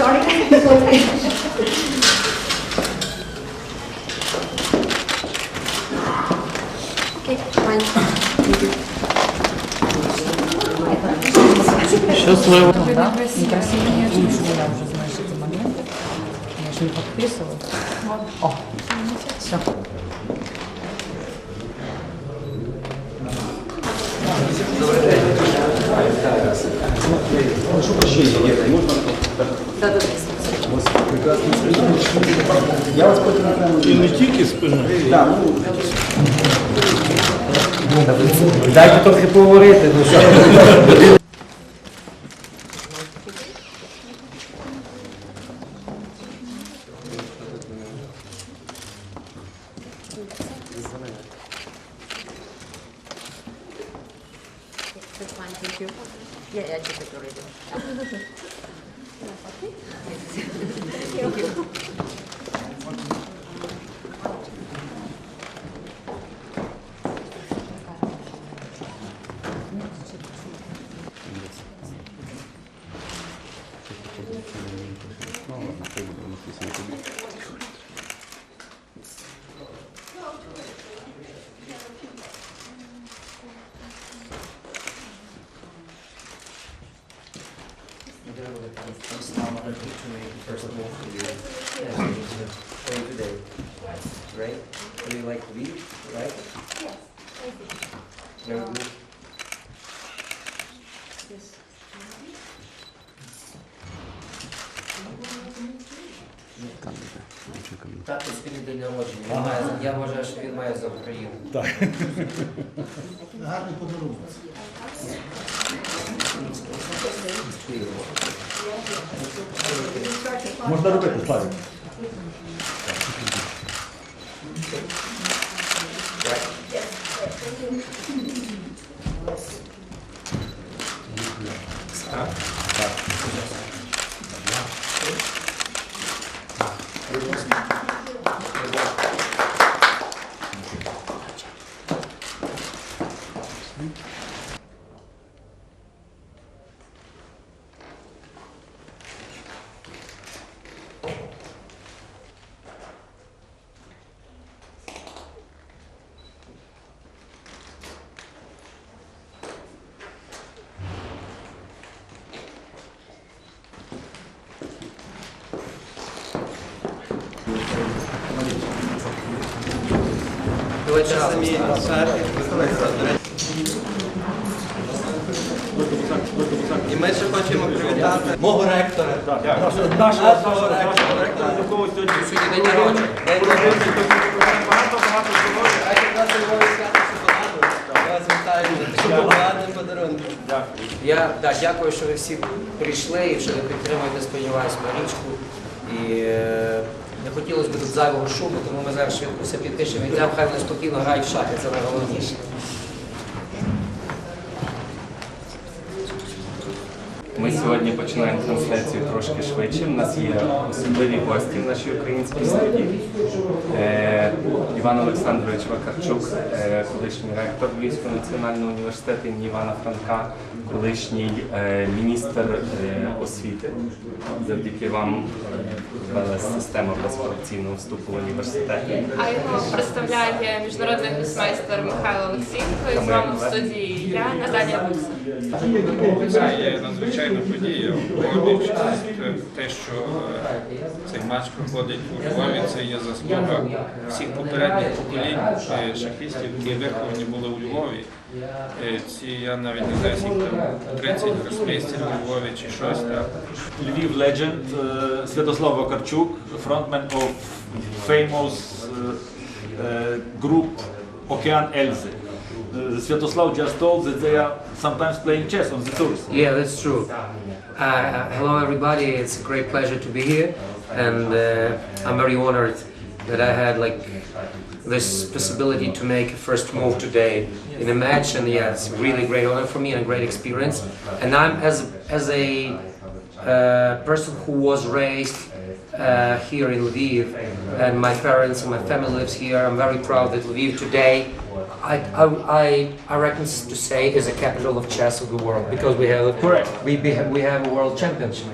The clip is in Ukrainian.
sorry. Okay, fine. Щасливо. Да? Некрасивые нежные. Я уже знаешь эти моменты. Я же не подписываю. О, все. і не тільки спина. Дайте трохи поговорити, ну що. That's fine, thank you. Yeah, yeah, I took it already. No, na pewno musi First move for you. For you today. Right? Do you like to leave, right? Yes, Very good. yes. Тато спільний день народження. Він має, я вважаю, що він має за Україну. Гарний подарунок. Можна робити, Славік. Давайте. І ми ще хочемо привітати мого ректора. Нашого ректора. сьогодні Сьогодні день народження. День народження. багато багато здоров'я. А якраз у Львові свято шоколаду. Я вас вітаю шоколадним подарунком. Дякую. Я да, дякую, що ви всі прийшли і що ви підтримуєте, сподіваюся, Марічку. І е, не хотілося б тут зайвого шуму, тому ми зараз швидко все підпишемо. І хай вони спокійно грають в шахи, це найголовніше. Ми сьогодні починаємо трансляцію трошки швидше. У нас є особливі гості в нашій українській студії. Е, Іван Олександрович Вакарчук, е, колишній ректор Львівського національного університету імені Івана Франка, колишній е, міністр е, освіти. Завдяки вам ввела система безкорупційного вступу в університет. А його представляє міжнародний гусмейстер Михайло Олексійко і з вами в студії я Наталія Букса. Це є надзвичайна подія. З те, що е, цей матч проходить у Львові, це є заслуга всіх попередніх поколінь е, шахістів, які виховані були у Львові. Е, Ці я навіть не знаю, скільки там 30 гросмейстерів у Львові чи щось так. Lviv legend uh, Святослав Вакарчук, frontman of famous group Okean Elze. Svetoslav just told that they are sometimes playing chess on the tours. Yeah, that's true. Uh, hello, everybody. It's a great pleasure to be here, and uh, I'm very honored that I had like this possibility to make a first move today in a match, and yeah, it's really great honor for me and a great experience. And I'm as as a uh, person who was raised uh, here in Lviv, and my parents and my family lives here. I'm very proud that Lviv today, I, I, I, I reckon to say, is a capital of chess of the world because we have Correct. we, be, we have a world championship.